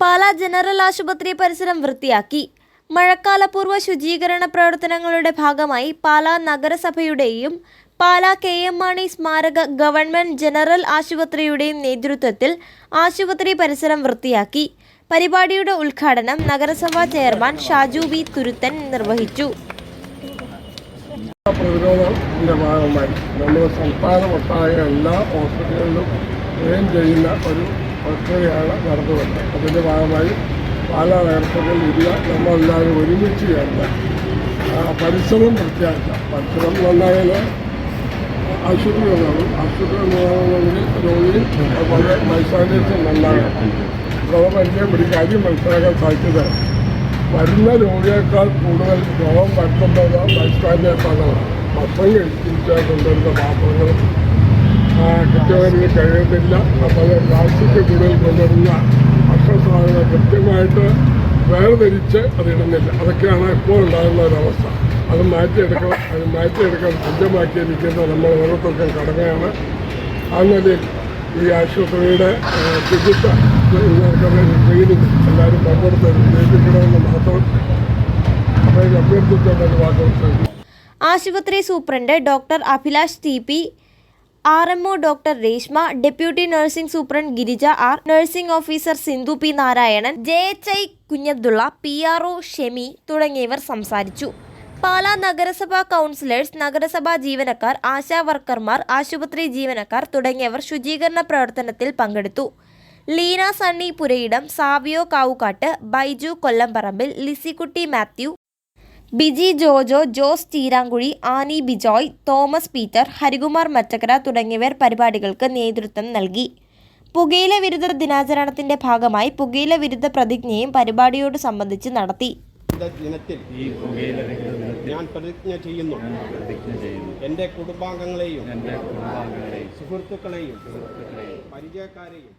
Pala general ആശുപത്രി പരിസരം വൃത്തിയാക്കി. മഴക്കാലപൂർവ ശുചീകരണ പ്രവർത്തനങ്ങളുടെ ഭാഗമായി പാലാ നഗരസഭയുടെയും പാലാ കെ എം മാണി സ്മാരക ഗവൺമെന്റ് ജനറൽ ആശുപത്രിയുടെയും നേതൃത്വത്തിൽ ആശുപത്രി പരിസരം വൃത്തിയാക്കി. പരിപാടിയുടെ ഉദ്ഘാടനം നഗരസഭാ ചെയർമാൻ ഷാജു വി തുരുത്തൻ നിർവഹിച്ചു. പ്രതിരോധത്തിന്റെ ഭാഗമായി. നമ്മുടെ സംസ്ഥാനമൊട്ടായ എല്ലാ ഹോസ്പിറ്റലുകളിലും ചെയ്യുന്ന ഒരു പ്രക്രിയയാണ് നടന്നു വരുന്നത് അതിന്റെ ഭാഗമായി പാലാ നഗരസഭയിൽ ഇല്ല നമ്മളെല്ലാവരും ഒരുമിച്ച് ചേർന്ന് പരിശ്രമം വൃത്തിയാക്കുക പരിസരം നന്നായാൽ ആശുപത്രി ഉണ്ടാകും ആശുപത്രി നന്നാകണമെങ്കിൽ രോഗി അതുപോലെ മൈസാനേഷൻ നന്നാകണം രോഗപരിചയം ഒരു കാര്യം മനസ്സിലാക്കാൻ സാധിച്ചത് വരുന്ന രോഗിയേക്കാൾ കൂടുതൽ രോഗം പറ്റുന്നത് ബൈസ്റ്റാൻഡേഴ്സാണ് ഭക്ഷണം കഴിച്ചിട്ട് കൊണ്ടുവരുന്ന പാത്രങ്ങളും കൃത്യമായി കഴിയുന്നില്ല. അപ്പോൾ പ്ലാസ്റ്റിക് കൂടുതൽ കൊണ്ടുവരുന്ന ഭക്ഷണ സാധനങ്ങൾ കൃത്യമായിട്ട് വേർതിരിച്ച് അതിടുന്നില്ല അതൊക്കെയാണ് ഇപ്പോൾ ഉണ്ടാകുന്ന ഒരവസ്ഥ അത് മാറ്റിയെടുക്കണം അത് മാറ്റിയെടുക്കാൻ സജ്ജമാക്കിയിരിക്കുന്ന നമ്മൾ ഓരോരുത്തർക്കും കടമയാണ്. നിലയിൽ ഈ ആശുപത്രിയുടെ ചികിത്സ ട്രെയിനിങ് എല്ലാവരും പങ്കെടുത്ത് വിജയിപ്പിക്കണമെന്ന് മാത്രം അഭ്യർത്ഥിച്ചുകൊണ്ട് വാക്കുകൾ ആശുപത്രി superintendent doctor Abhilash T P R M O doctor Reshma deputy nursing superintendent Girija R nursing officer Sindhu P Narayanan J H I Kunhabdulla P R O Shemi തുടങ്ങിയവർ സംസാരിച്ചു. പാലാ നഗരസഭാ കൗൺസിലേഴ്സ് നഗരസഭാ ജീവനക്കാർ ആശാ വർക്കർമാർ ആശുപത്രി ജീവനക്കാർ തുടങ്ങിയവർ ശുചീകരണ പ്രവർത്തനത്തിൽ പങ്കെടുത്തു. ലീന സണ്ണി പുരയിടം സാവിയോ കാവുകാട്ട് ബൈജു കൊല്ലംപറമ്പിൽ ലിസിക്കുട്ടി മാത്യു ബിജി ജോജോ ജോസ് ചീരാങ്കുഴി ആനി ബിജോയ് തോമസ് പീറ്റർ ഹരികുമാർ മറ്റക്കര തുടങ്ങിയവർ പരിപാടികൾക്ക് നേതൃത്വം നൽകി. പുകയില വിരുദ്ധ ദിനാചരണത്തിന്റെ ഭാഗമായി പുകയില വിരുദ്ധ പ്രതിജ്ഞയും പരിപാടിയോട് സംബന്ധിച്ച് നടത്തി. ദിനത്തിൽ ഞാൻ പ്രതിജ്ഞ ചെയ്യുന്നു. പ്രതിജ്ഞ ചെയ്യുന്നു. എന്റെ കുടുംബാംഗങ്ങളെയും എന്റെ കുടുംബാംഗങ്ങളെയും സുഹൃത്തുക്കളെയും സുഹൃത്തുക്കളെയും പരിചയക്കാരെയും